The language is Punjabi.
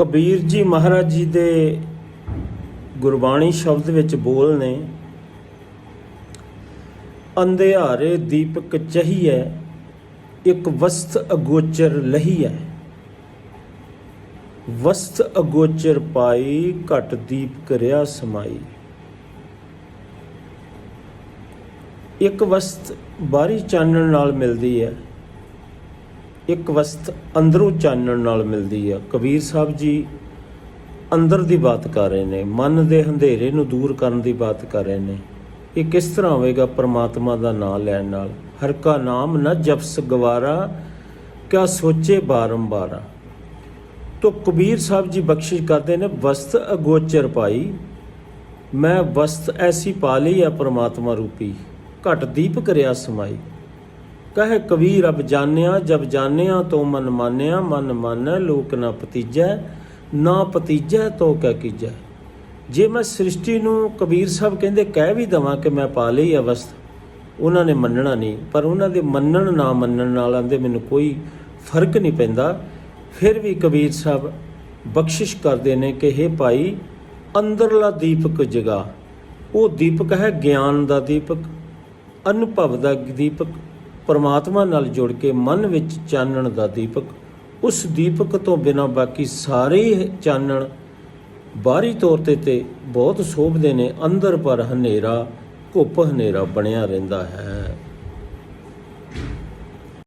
ਕਬੀਰ ਜੀ ਮਹਾਰਾਜ ਜੀ ਦੇ ਗੁਰਬਾਣੀ ਸ਼ਬਦ ਵਿੱਚ ਬੋਲ ਨੇ, ਅੰਧਿਆਰੇ ਦੀਪਕ ਚਹੀਐ, ਇੱਕ ਵਸਤ ਅਗੋਚਰ ਲਹੀਐ। ਵਸਤ ਅਗੋਚਰ ਪਾਈ ਘਟ ਦੀਪ ਕਰਿਆ ਸਮਾਈ। ਇੱਕ ਵਸਤ ਬਾਹਰੀ ਚਾਨਣ ਨਾਲ ਮਿਲਦੀ ਹੈ ਇੱਕ ਵਸਤ ਅੰਦਰੋਂ ਚਾਨਣ ਨਾਲ ਮਿਲਦੀ ਆ। ਕਬੀਰ ਸਾਹਿਬ ਜੀ ਅੰਦਰ ਦੀ ਬਾਤ ਕਰ ਰਹੇ ਨੇ, ਮਨ ਦੇ ਹਨੇਰੇ ਨੂੰ ਦੂਰ ਕਰਨ ਦੀ ਬਾਤ ਕਰ ਰਹੇ ਨੇ। ਇਹ ਕਿਸ ਤਰ੍ਹਾਂ ਹੋਵੇਗਾ ਪ੍ਰਮਾਤਮਾ ਦਾ ਨਾਮ ਲੈਣ ਨਾਲ? ਹਰ ਕਾ ਨਾਮ ਨਾ ਜਪਸ ਗਵਾਰਾ, ਕਿਆ ਸੋਚੇ ਬਾਰੰਬਾਰਾ। ਤੋ ਕਬੀਰ ਸਾਹਿਬ ਜੀ ਬਖਸ਼ਿਸ਼ ਕਰਦੇ ਨੇ, ਵਸਤ ਅਗੋਚਰ ਪਾਈ। ਮੈਂ ਵਸਤ ਐਸੀ ਪਾ ਲਈ ਆ ਪ੍ਰਮਾਤਮਾ ਰੂਪੀ। ਘਟ ਦੀਪ ਕਰਿਆ ਸਮਾਈ। ਕਹੇ ਕਬੀਰ ਅਬ ਜਾਣਿਆ, ਜਬ ਜਾਣਿਆ ਤੋ ਮਨ ਮਾਨਿਆ, ਮਨ ਮਾਨੈ, ਲੋਕ ਨਾ ਪਤੀਜੈ ਨਾ ਪਤੀਜੈ ਤੋ ਕਹਿ ਕੀਜੈ। ਜੇ ਮੈਂ ਸ੍ਰਿਸ਼ਟੀ ਨੂੰ ਕਬੀਰ ਸਾਹਿਬ ਕਹਿੰਦੇ ਕਹਿ ਵੀ ਦਵਾਂ ਕਿ ਮੈਂ ਪਾ ਲਈ ਅਵਸਥ, ਉਹਨਾਂ ਨੇ ਮੰਨਣਾ ਨਹੀਂ, ਪਰ ਉਹਨਾਂ ਦੇ ਮੰਨਣ ਨਾ ਮੰਨਣ ਨਾਲ ਦੇ ਮੈਨੂੰ ਕੋਈ ਫ਼ਰਕ ਨਹੀਂ ਪੈਂਦਾ। ਫਿਰ ਵੀ ਕਬੀਰ ਸਾਹਿਬ ਬਖਸ਼ਿਸ਼ ਕਰਦੇ ਨੇ ਕਿ हे ਭਾਈ, ਅੰਦਰਲਾ ਦੀਪਕ ਜਗਾ। ਉਹ ਦੀਪਕ ਹੈ ਗਿਆਨ ਦਾ ਦੀਪਕ, ਅਨੁਭਵ ਦਾ ਦੀਪਕ। ਪਰਮਾਤਮਾ ਨਾਲ ਜੁੜ ਕੇ ਮਨ ਵਿੱਚ ਚਾਨਣ ਦਾ ਦੀਪਕ, ਉਸ ਦੀਪਕ ਤੋਂ ਬਿਨਾ ਬਾਕੀ ਸਾਰੇ ਹੀ ਚਾਨਣ ਬਾਹਰੀ ਤੌਰ ਤੇ ਤੇ ਬਹੁਤ ਸੋਭਦੇ ਨੇ, ਅੰਦਰ ਪਰ ਹਨੇਰਾ, ਘੁੱਪ ਹਨੇਰਾ ਬਣਿਆ ਰਹਿੰਦਾ ਹੈ।